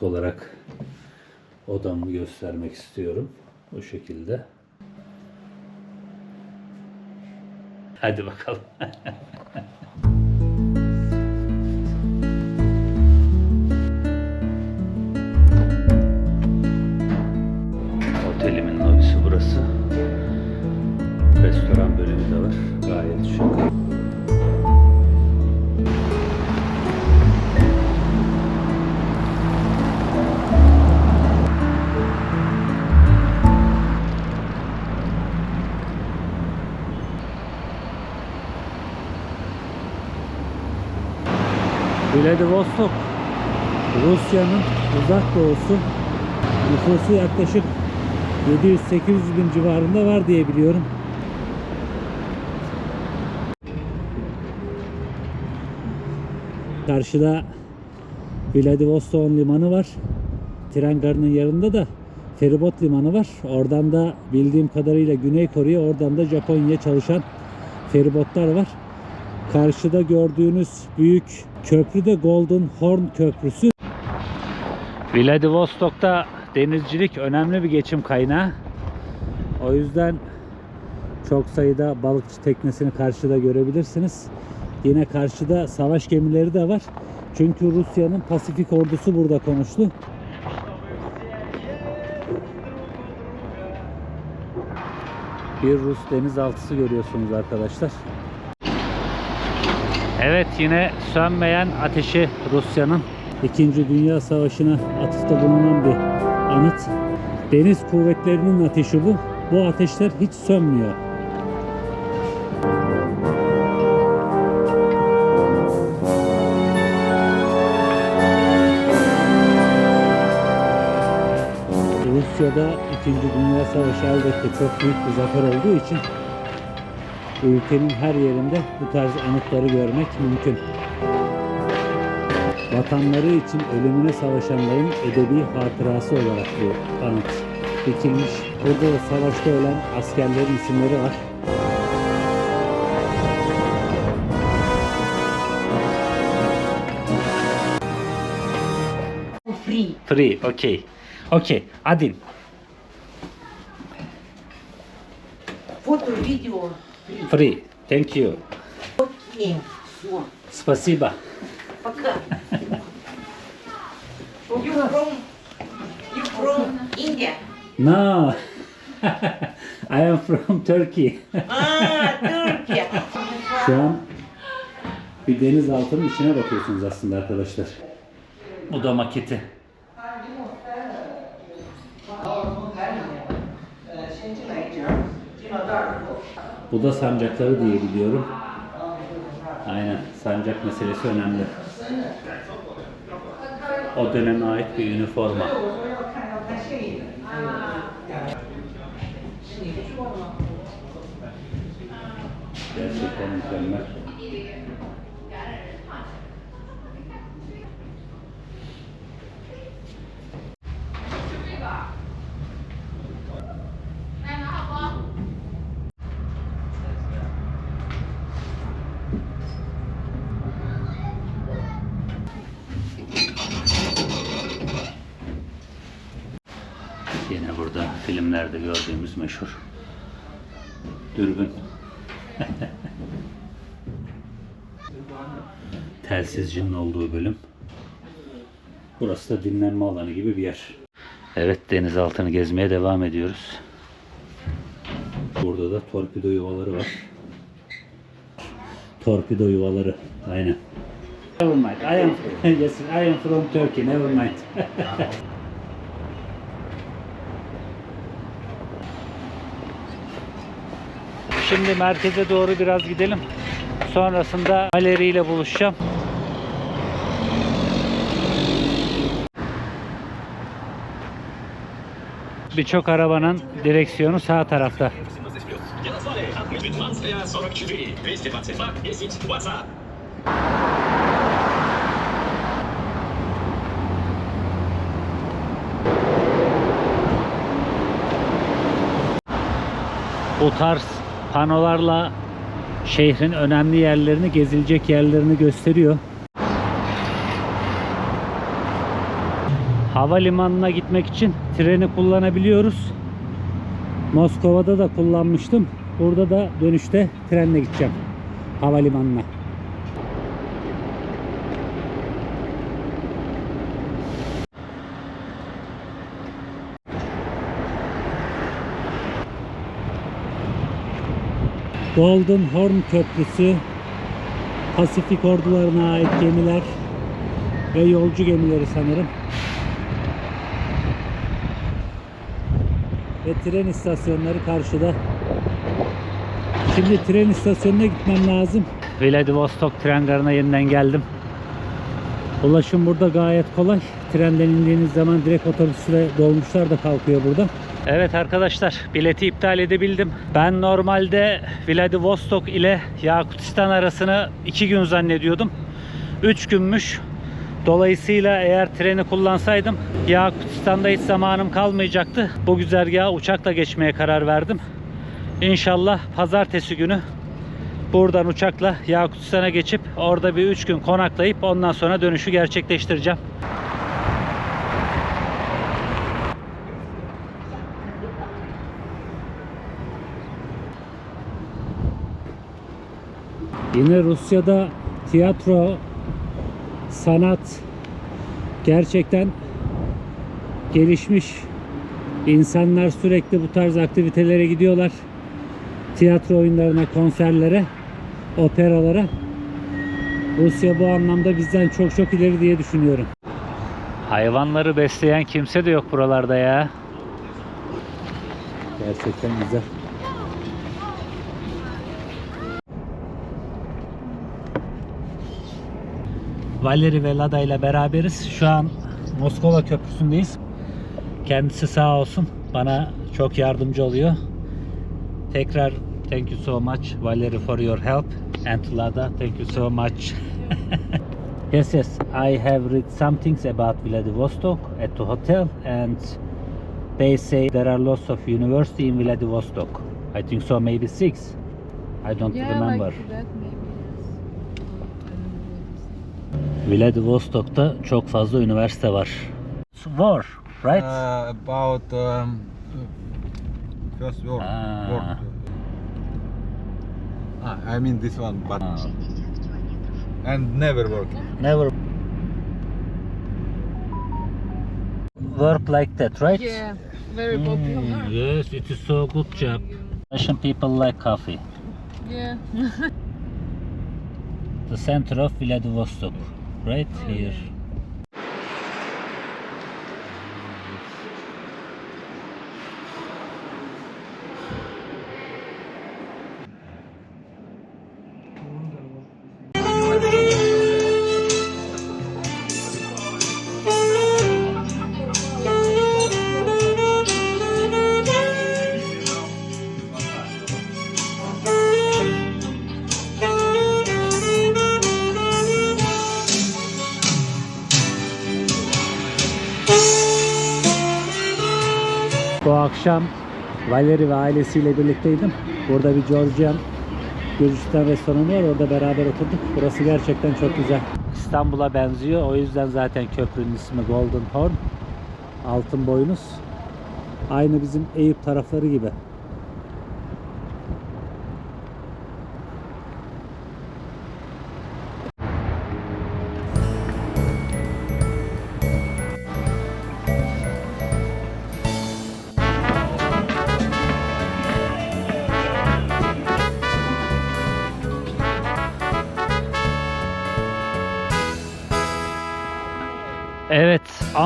klasik olarak odamı göstermek istiyorum. Bu şekilde. Hadi bakalım. Otelimin lobisi burası. Restoran bölümü de var. Gayet şık. Vladivostok Rusya'nın uzak doğusu nüfusu yaklaşık 700-800 bin civarında var diye biliyorum. Karşıda Vladivostok'un limanı var. Tren garının yanında da feribot limanı var. Oradan da bildiğim kadarıyla Güney Kore'ye, oradan da Japonya'ya çalışan feribotlar var. Karşıda gördüğünüz büyük köprü de Golden Horn Köprüsü. Vladivostok'ta denizcilik önemli bir geçim kaynağı. O yüzden çok sayıda balıkçı teknesini karşıda görebilirsiniz. Yine karşıda savaş gemileri de var. Çünkü Rusya'nın Pasifik ordusu burada konuştu. Bir Rus denizaltısı görüyorsunuz arkadaşlar. Evet yine sönmeyen ateşi Rusya'nın İkinci Dünya Savaşı'na atıfta bulunan bir anıt. Deniz kuvvetlerinin ateşi bu. Bu ateşler hiç sönmüyor. Rusya'da İkinci Dünya Savaşı elbette çok büyük bir zafer olduğu için ülkenin her yerinde bu tarz anıtları görmek mümkün. Vatanları için ölümüne savaşanların edebi hatırası olarak bu anıt dikilmiş. Burada da savaşta ölen askerlerin isimleri var. Free. Free, okay. Okay, Adin. Foto, video. Free. Thank you. Окей. Все. Спасибо. Пока. You from, you from India? No. I am from Turkey. А, Türkiye. Şu an bir denizaltının içine bakıyorsunuz aslında arkadaşlar. Bu da maketi. Bu da sancakları diye biliyorum. Aynen sancak meselesi önemli. O döneme ait bir üniforma. Gerçekten mükemmel. Yine burada filmlerde gördüğümüz meşhur dürbün. Telsizcinin olduğu bölüm. Burası da dinlenme alanı gibi bir yer. Evet denizaltını gezmeye devam ediyoruz. Burada da torpido yuvaları var. Torpido yuvaları. Aynen. Never mind. I am yes, I am from Turkey. Never mind. Şimdi merkeze doğru biraz gidelim. Sonrasında Valeri ile buluşacağım. Birçok arabanın direksiyonu sağ tarafta. 44 222 10 WhatsApp. Bu tarz panolarla şehrin önemli yerlerini, gezilecek yerlerini gösteriyor. havalimanına gitmek için treni kullanabiliyoruz. Moskova'da da kullanmıştım. Burada da dönüşte trenle gideceğim havalimanına. Golden Horn Köprüsü, Pasifik ordularına ait gemiler ve yolcu gemileri sanırım. Ve tren istasyonları karşıda. Şimdi tren istasyonuna gitmem lazım. Vladivostok tren garına yeniden geldim. Ulaşım burada gayet kolay. Trenden indiğiniz zaman direkt otobüs ve dolmuşlar da kalkıyor burada. Evet arkadaşlar bileti iptal edebildim. Ben normalde Vladivostok ile Yakutistan arasını 2 gün zannediyordum. 3 günmüş. Dolayısıyla eğer treni kullansaydım Yakutistan'da hiç zamanım kalmayacaktı. Bu güzergahı uçakla geçmeye karar verdim. İnşallah pazartesi günü buradan uçakla Yakutistan'a geçip orada bir 3 gün konaklayıp ondan sonra dönüşü gerçekleştireceğim. Yine Rusya'da tiyatro, sanat gerçekten gelişmiş. İnsanlar sürekli bu tarz aktivitelere gidiyorlar. Tiyatro oyunlarına, konserlere, operalara. Rusya bu anlamda bizden çok çok ileri diye düşünüyorum. Hayvanları besleyen kimse de yok buralarda ya. Gerçekten güzel. Valeri ve Lada ile beraberiz. Şu an Moskova Köprüsü'ndeyiz. Kendisi sağ olsun bana çok yardımcı oluyor. Tekrar thank you so much Valeri for your help and Lada thank you so much. yes yes I have read some things about Vladivostok at the hotel and they say there are lots of university in Vladivostok. I think so maybe six. I don't yeah, remember. like that maybe yes. Vladivostok'ta çok fazla üniversite var. War, right? Uh, about um, first world. Ah. world. Ah, I mean this one, but Ah, and never working. never work like that, right? Yeah, very popular. Mm, yes, it is so good job. Russian people like coffee. Yeah. The center of Vladivostok, right here. Akşam Valeri ve ailesiyle birlikteydim. Burada bir Georgian Gürcistan restoranı var. Orada beraber oturduk. Burası gerçekten çok güzel. İstanbul'a benziyor. O yüzden zaten köprünün ismi Golden Horn. Altın boynuz. Aynı bizim Eyüp tarafları gibi.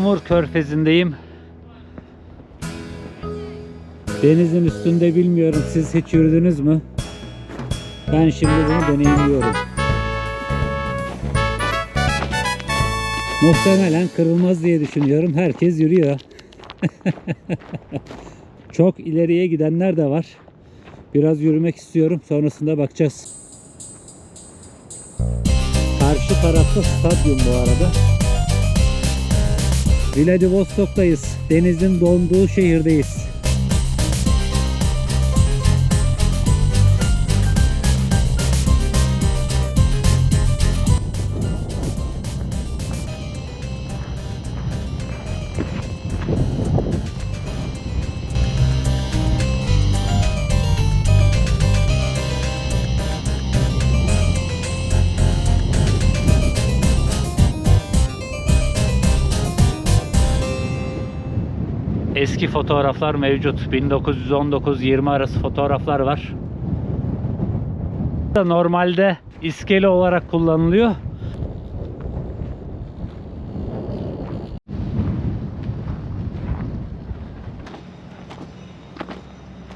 Amur Körfezi'ndeyim. Denizin üstünde bilmiyorum siz hiç yürüdünüz mü? Ben şimdi bunu deneyimliyorum. Muhtemelen kırılmaz diye düşünüyorum. Herkes yürüyor. Çok ileriye gidenler de var. Biraz yürümek istiyorum. Sonrasında bakacağız. Karşı tarafta stadyum bu arada. Vladivostok'tayız. Denizin donduğu şehirdeyiz. Eski fotoğraflar mevcut. 1919-20 arası fotoğraflar var. Normalde iskele olarak kullanılıyor.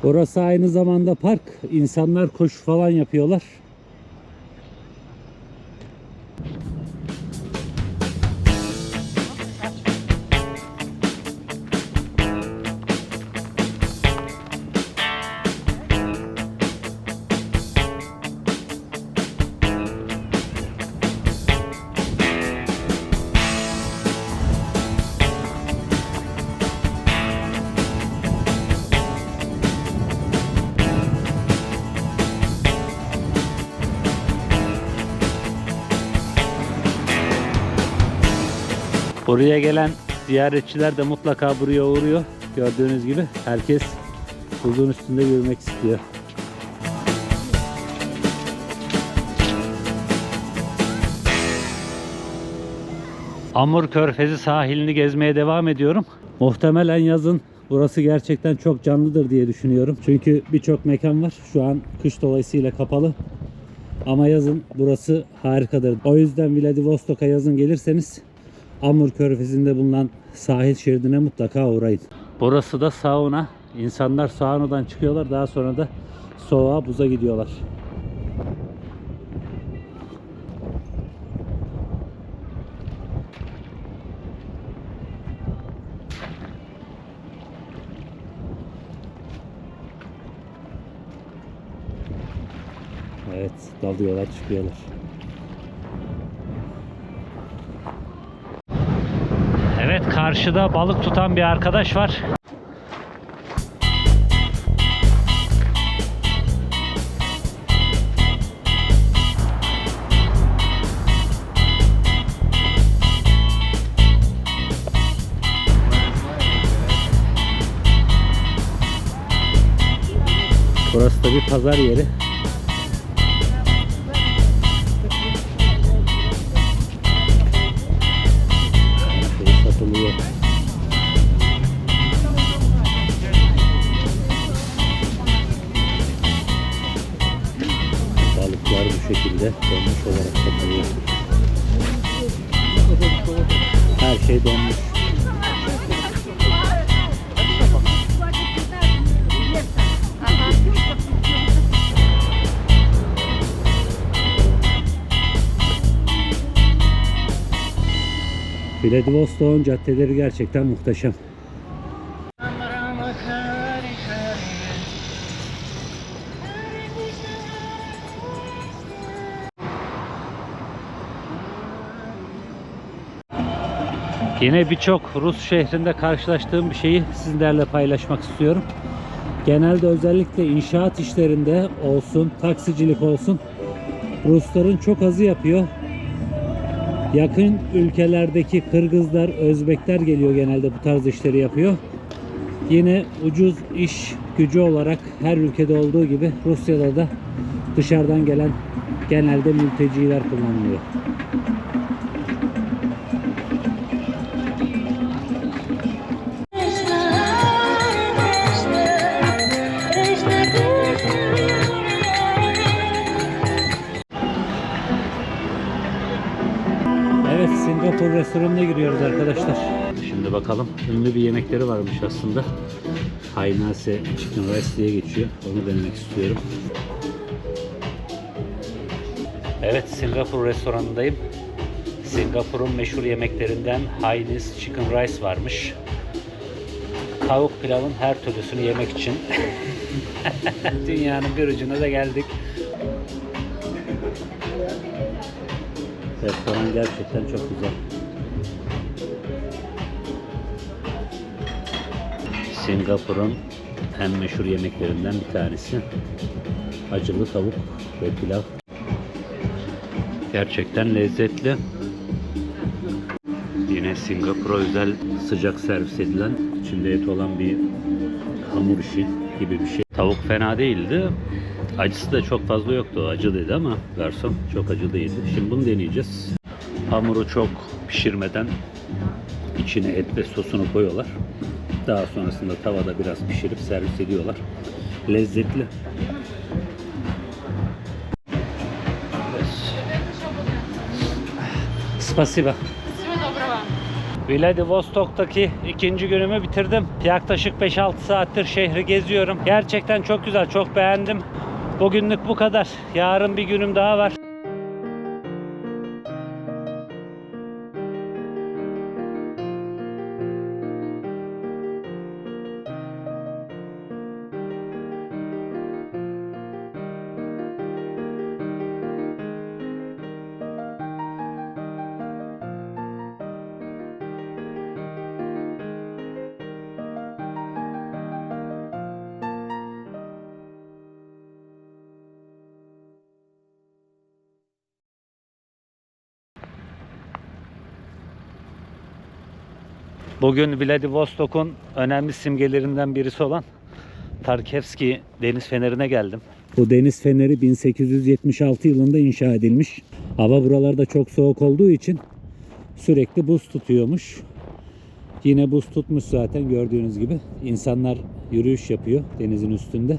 Burası aynı zamanda park. İnsanlar koşu falan yapıyorlar. Buraya gelen ziyaretçiler de mutlaka buraya uğruyor. Gördüğünüz gibi herkes buzun üstünde yürümek istiyor. Amur Körfezi sahilini gezmeye devam ediyorum. Muhtemelen yazın burası gerçekten çok canlıdır diye düşünüyorum. Çünkü birçok mekan var. Şu an kış dolayısıyla kapalı. Ama yazın burası harikadır. O yüzden Vladivostok'a yazın gelirseniz Amur Körfezi'nde bulunan sahil şeridine mutlaka uğrayın. Burası da sauna. İnsanlar saunadan çıkıyorlar. Daha sonra da soğuğa buza gidiyorlar. Evet, dalıyorlar, çıkıyorlar. Karşıda balık tutan bir arkadaş var. Burası da bir pazar yeri. Vladivostok'un caddeleri gerçekten muhteşem. Yine birçok Rus şehrinde karşılaştığım bir şeyi sizlerle paylaşmak istiyorum. Genelde özellikle inşaat işlerinde olsun, taksicilik olsun Rusların çok azı yapıyor. Yakın ülkelerdeki Kırgızlar, Özbekler geliyor genelde bu tarz işleri yapıyor. Yine ucuz iş gücü olarak her ülkede olduğu gibi Rusya'da da dışarıdan gelen genelde mülteciler kullanılıyor. Restoranına giriyoruz arkadaşlar. Şimdi bakalım ünlü bir yemekleri varmış aslında. Hainase Chicken Rice diye geçiyor. Onu denemek istiyorum. Evet Singapur restoranındayım. Singapur'un meşhur yemeklerinden Hainese Chicken Rice varmış. Tavuk pilavın her türlüsünü yemek için dünyanın bir ucuna da geldik. Restoran gerçekten çok güzel. Singapur'un en meşhur yemeklerinden bir tanesi. Acılı tavuk ve pilav. Gerçekten lezzetli. Yine Singapur'a özel sıcak servis edilen, içinde et olan bir hamur işi gibi bir şey. Tavuk fena değildi. Acısı da çok fazla yoktu. Acı ama garson çok acı. Şimdi bunu deneyeceğiz. Hamuru çok pişirmeden içine et ve sosunu koyuyorlar. Daha sonrasında tavada biraz pişirip servis ediyorlar. Lezzetli. Spasiba. Vladivostok'taki ikinci günümü bitirdim. Yaklaşık 5-6 saattir şehri geziyorum. Gerçekten çok güzel, çok beğendim. Bugünlük bu kadar. Yarın bir günüm daha var. Bugün Vladivostok'un önemli simgelerinden birisi olan Tarkevski Deniz Feneri'ne geldim. Bu deniz feneri 1876 yılında inşa edilmiş. Hava buralarda çok soğuk olduğu için sürekli buz tutuyormuş. Yine buz tutmuş zaten gördüğünüz gibi. İnsanlar yürüyüş yapıyor denizin üstünde.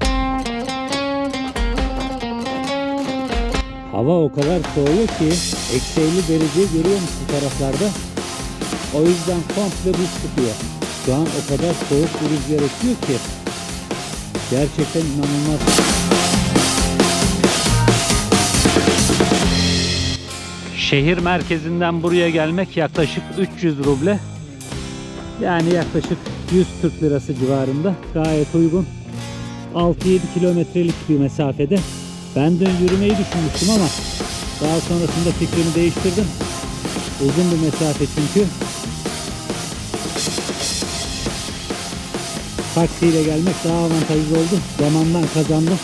Hava o kadar soğuyor ki eksi 50 dereceyi görüyormuş bu taraflarda. O yüzden komple buz tutuyor. Şu an o kadar soğuk bir rüzgar esiyor ki gerçekten inanılmaz. Şehir merkezinden buraya gelmek yaklaşık 300 ruble. Yani yaklaşık 100 Türk lirası civarında. Gayet uygun. 6-7 kilometrelik bir mesafede. Ben dün yürümeyi düşünmüştüm ama daha sonrasında fikrimi değiştirdim. Uzun bir mesafe çünkü. Taksiyle gelmek daha avantajlı oldu. Zamandan kazandım.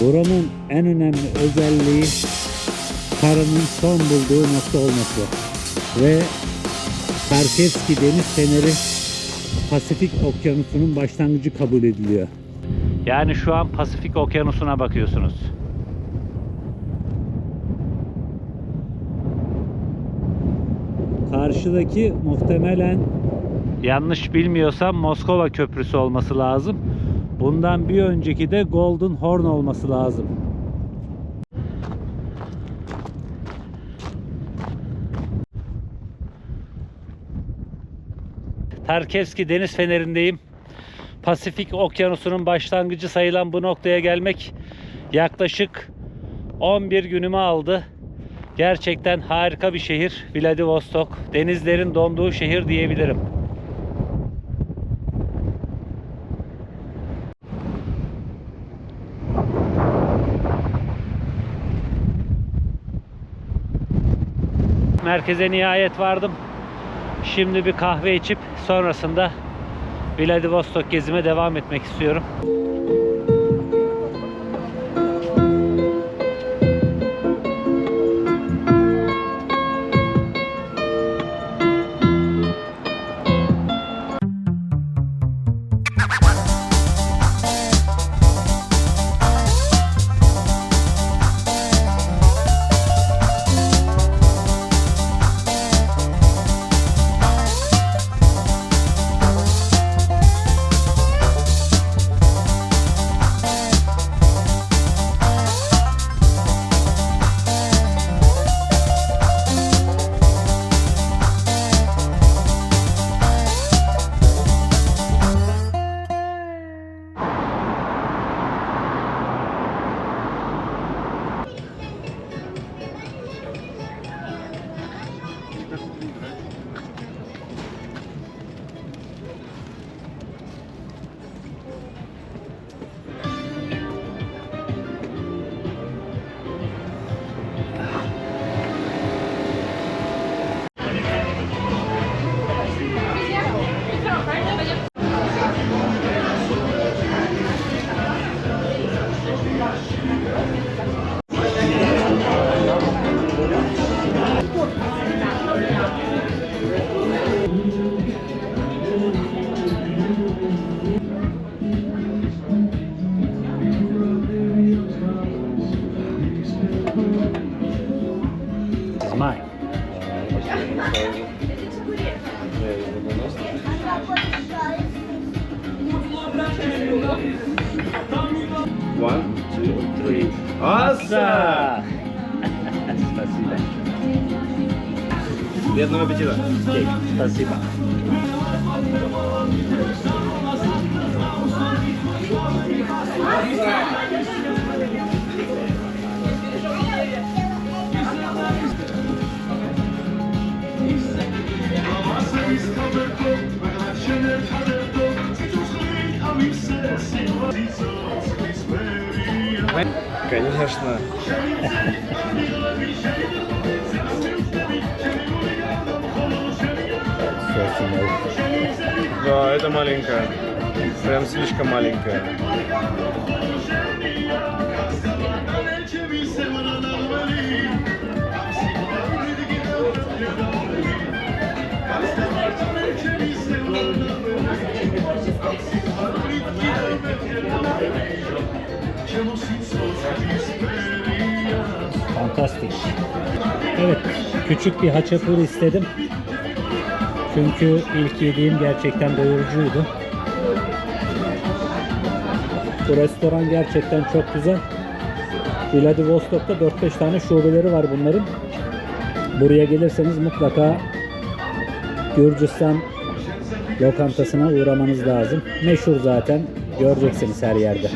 Buranın en önemli özelliği karının son bulduğu nokta olması. Ve Karkevski Deniz Feneri Pasifik Okyanusu'nun başlangıcı kabul ediliyor. Yani şu an Pasifik Okyanusu'na bakıyorsunuz. Karşıdaki muhtemelen yanlış bilmiyorsam Moskova Köprüsü olması lazım. Bundan bir önceki de Golden Horn olması lazım. Tarkevski Deniz Feneri'ndeyim. Pasifik Okyanusu'nun başlangıcı sayılan bu noktaya gelmek yaklaşık 11 günümü aldı. Gerçekten harika bir şehir Vladivostok. Denizlerin donduğu şehir diyebilirim. Merkeze nihayet vardım. Şimdi bir kahve içip sonrasında Vladivostok gezime devam etmek istiyorum. Конечно. Да, это маленькая. Прям слишком маленькая. Evet, küçük bir haçapur istedim. Çünkü ilk yediğim gerçekten doyurucuydu. Bu restoran gerçekten çok güzel. Vladivostok'ta 4-5 tane şubeleri var bunların. Buraya gelirseniz mutlaka Gürcistan lokantasına uğramanız lazım. Meşhur zaten. Göreceksiniz her yerde.